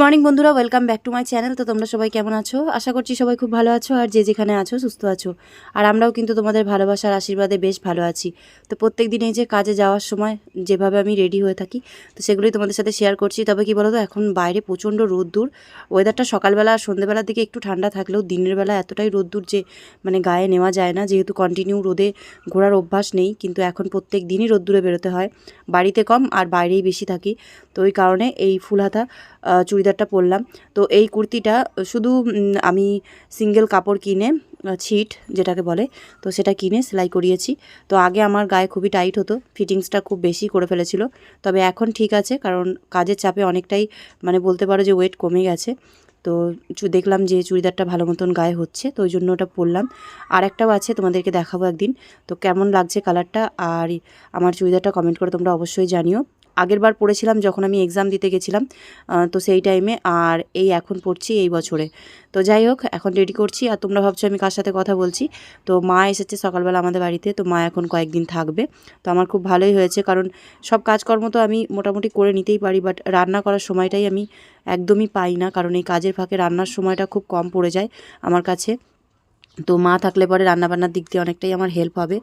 Morning বন্ধুরা welcome back to my channel তো তোমরা সবাই কেমন আছো? আশা করছি সবাই খুব ভালো আছো আর যে যেখানে আছো, সুস্থ আছো। আর আমরাও কিন্তু তোমাদের ভালোবাসার আশীর্বাদে বেশ ভালো আছি। তো প্রত্যেক দিন এই যে কাজে যাওয়ার সময় যেভাবে আমি রেডি হয়ে থাকি, তো সেগুলোই তোমাদের সাথে শেয়ার করছি। তবে কি বলো তো এখন বাইরে প্রচণ্ড রোদ্দুর। ওয়েদারটা সকালবেলা আর সন্ধ্যেবেলার দিকে একটু ঠান্ডা থাকলেও দিনের বেলা এতটাই রোদ্দুর যে মানে গায়ে নেওয়া যায় না। যেহেতু কন্টিনিউ রোদে ঘোরার অভ্যাস নেই, কিন্তু এখন প্রত্যেক দিনই রোদ্দুরে বেরোতে হয়। বাড়িতে কম আর বাইরেই বেশি থাকি। তো ওই কারণে এই ফুল হাতা চুড়িদারটা পরলাম। তো এই কুর্তিটা শুধু আমি সিঙ্গেল কাপড় কিনে ছিট যেটাকে বলে, তো সেটা কিনে সেলাই করিয়েছি। তো আগে আমার গায়ে খুবই টাইট হতো, ফিটিংসটা খুব বেশি করে ফেলেছিল। তবে এখন ঠিক আছে, কারণ কাজের চাপে অনেকটাই মানে বলতে পারো যে ওয়েট কমে গেছে। তো দেখলাম যে চুড়িদারটা ভালো মতন গায়ে হচ্ছে, তো ওই জন্য ওটা পরলাম। আর একটাও আছে, তোমাদেরকে দেখাবো একদিন। তো কেমন লাগছে কালারটা আর আমার চুড়িদারটা কমেন্ট করে তোমরা অবশ্যই জানিও। আগের বার পড়েছিলাম, যখন আমি এক্সাম দিতে গেছিলাম তো সেই টাইমে আর এই এখন পড়ছি এই বছরে। তো যাই হোক, এখন রেডি করছি। আর তোমরা ভাবছ আমি কার সাথে কথা বলছি? তো মা এসেছে সকালবেলা আমাদের বাড়িতে, তো মা এখন কয়েকদিন থাকবে। তো আমার খুব ভালোই হয়েছে, কারণ সব কাজকর্ম তো আমি মোটামুটি করে নিতেই পারি বাট রান্না করার সময়টাই আমি একদমই পাই না, কারণ এই কাজের ফাঁকে রান্নার সময়টা খুব কম পড়ে যায় আমার কাছে। তো মা থাকলে পরে রান্নাবান্নার দিক দিয়ে অনেকটাই আমার হেল্প হবে।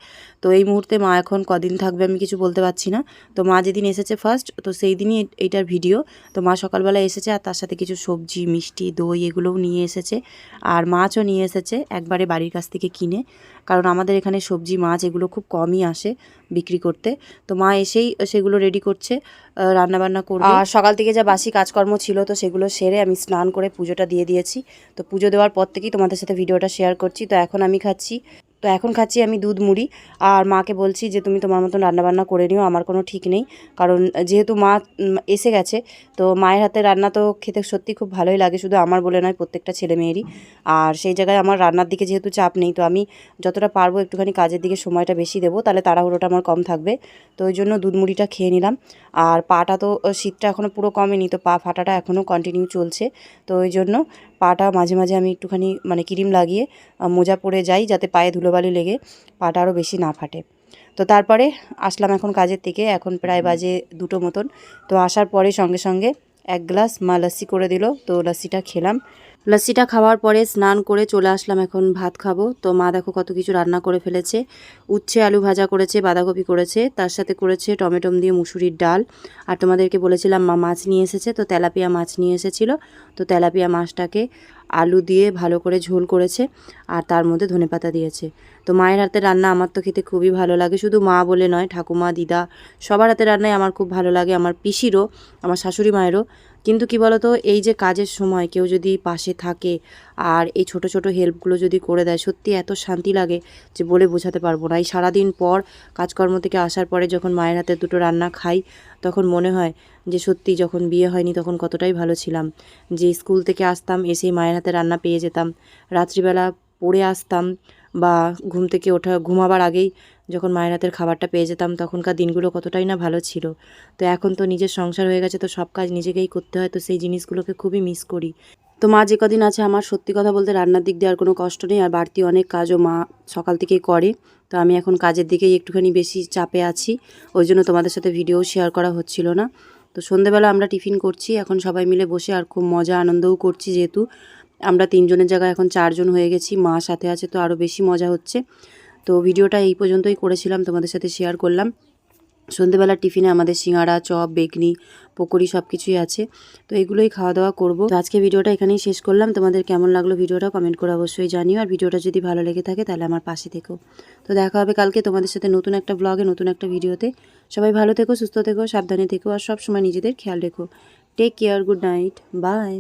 তো এই মুহূর্তে মা এখন কদিন থাকবে আমি কিছু বলতে পারছি না। তো মা যেদিন এসেছে ফার্স্ট তো সেই দিনই এইটার ভিডিও তো মা সকালবেলা এসেছে আর তার সাথে কিছু সবজি, মিষ্টি, দই এগুলোও নিয়ে এসেছে। আর মাছও নিয়ে এসেছে একবারে বাড়ির কাছ থেকে কিনে। কারণ আমাদের এখানে সবজি, মাছ এগুলো খুব কমই আসে বিক্রি করতে। তো মা এসেই সেগুলো রেডি করছে রান্নাবান্না করবে। আর সকাল থেকে যা বাসি কাজকর্ম ছিল, তো সেগুলো সেরে আমি স্নান করে পুজোটা দিয়ে দিয়েছি। তো পুজো দেওয়ার পর থেকেই তোমাদের সাথে ভিডিওটা শেয়ার করছি। তো এখন আমি খাচ্ছি। তো এখন খাচ্ছি আমি দুধ মুড়ি। আর মাকে বলছি যে, তুমি তোমার মতন রান্নাবান্না করে নিও, আমার কোনো ঠিক নেই। কারণ যেহেতু মা এসে গেছে, তো মায়ের হাতে রান্না তো খেতে সত্যি খুব ভালোই লাগে। শুধু আমার বলে নয়, প্রত্যেকটা ছেলে মেয়েরই। আর সেই জায়গায় আমার রান্নার দিকে যেহেতু চাপ নেই, তো আমি যতটা পারব একটুখানি কাজের দিকে সময়টা বেশি দেবো। তাহলে তাড়াহুড়োটা আমার কম থাকবে। তো ওই জন্য দুধ মুড়িটা খেয়ে নিলাম। আর পাটা তো, শীতটা এখনও পুরো কমেনি, তো পা ফাটাটা এখনও কন্টিনিউ চলছে। তো ওই জন্য পাটা মাঝে মাঝে আমি একটুখানি মানে ক্রিম লাগিয়ে মোজা পরে যাই যাতে পায়ে ধুলোবালি লেগে পাটা আরও বেশি না ফাটে। তো তারপরে আসলাম এখন কাজের থেকে এখন প্রায় বাজে দুটো মতন। তো আসার পরে সঙ্গে সঙ্গে এক গ্লাস মা লস্যি করে দিল তো লস্যিটা খেলাম। লস্যিটা খাওয়ার পরে স্নান করে চলে আসলাম এখন ভাত খাব। তো মা দেখো কত কিছু রান্না করে ফেলেছে। উচ্ছে আলু ভাজা করেছে, বাঁধাকপি করেছে, তার সাথে করেছে টমেটো দিয়ে মুসুরির ডাল। আর তোমাদেরকে বলেছিলাম মা মাছ নিয়ে এসেছে, তো তেলাপিয়া মাছ নিয়ে এসেছিল। তো তেলাপিয়া মাছটাকে আলু দিয়ে ভালো করে ঝোল করেছে আর তার মধ্যে ধনেপাতা দিয়েছে। তো মায়ের হাতের রান্না আমার তো খেতে খুবই ভালো লাগে, শুধু মা বলে নয়, ঠাকুমা, দিদা, সবার হাতের রান্নাই আমার খুব ভালো লাগে। আমার পিসিরও, আমার শাশুড়ি মায়েরও। কিন্তু কি বলতো, এই যে কাজের সময় কেউ যদি পাশে থাকে আর এই ছোট ছোট হেল্পগুলো যদি করে দেয়, সত্যি এত শান্তি লাগে যে বলে বোঝাতে পারব না। এই সারাদিন পর কাজকর্ম থেকে আসার পরে যখন মায়ের হাতে দুটো রান্না খাই, তখন মনে হয় যে সত্যি যখন বিয়ে হয়নি তখন কতটাই ভালো ছিলাম। যে স্কুল থেকে আসতাম, এসেই মায়ের হাতে রান্না পেয়ে যেতাম। রাত্রিবেলা পড়ে আসতাম বা ঘুম থেকে ওঠা, ঘুমাবার আগেই যখন মায়ের হাতের খাবারটা পেয়ে যেতাম, তখনকার দিনগুলো কতটাই না ভালো ছিল। তো এখন তো নিজের সংসার হয়ে গেছে, তো সব কাজ নিজেকেই করতে হয়, তো সেই জিনিসগুলোকে খুবই মিস করি। তো মা যে কদিন আছে আমার সত্যি কথা বলতে রান্নার দিক দিয়ে আর কোনো কষ্ট নেই, আর বাড়তি অনেক কাজও মা সকাল থেকেই করে। তো আমি এখন কাজের দিকেই একটুখানি বেশি চাপে আছি, ওই জন্য তোমাদের সাথে ভিডিও শেয়ার করা হচ্ছিল না। তো সন্ধেবেলা আমরা টিফিন করছি, এখন সবাই মিলে বসে আর খুব মজা আনন্দও করছি যেহেতু। আমরা তিনজনের জায়গায় এখন চারজন হয়ে গেছি, মা সাথে আছে তো আরও বেশি মজা হচ্ছে। তো ভিডিওটা এই পর্যন্তই করেছিলাম, তোমাদের সাথে শেয়ার করলাম। সন্ধেবেলা টিফিনে আমাদের সিঙ্গাড়া, চপ, বেগনি, পকোড়ি সব কিছুই আছে, তো এগুলোই খাওয়া দাওয়া করব আজকে ভিডিওটা এখানেই শেষ করলাম। তোমাদের কেমন লাগল ভিডিওটা কমেন্ট করে অবশ্যই জানিও। আর ভিডিওটা যদি ভালো লেগে থাকে তাহলে আমার পাশে থেকো। তো দেখা হবে কালকে তোমাদের সাথে নতুন একটা ব্লগে নতুন একটা ভিডিওতে। সবাই ভালো থেকো, সুস্থ থেকো, সাবধানে থেকো, আর সব সময় নিজেদের খেয়াল রেখো। Take care good night bye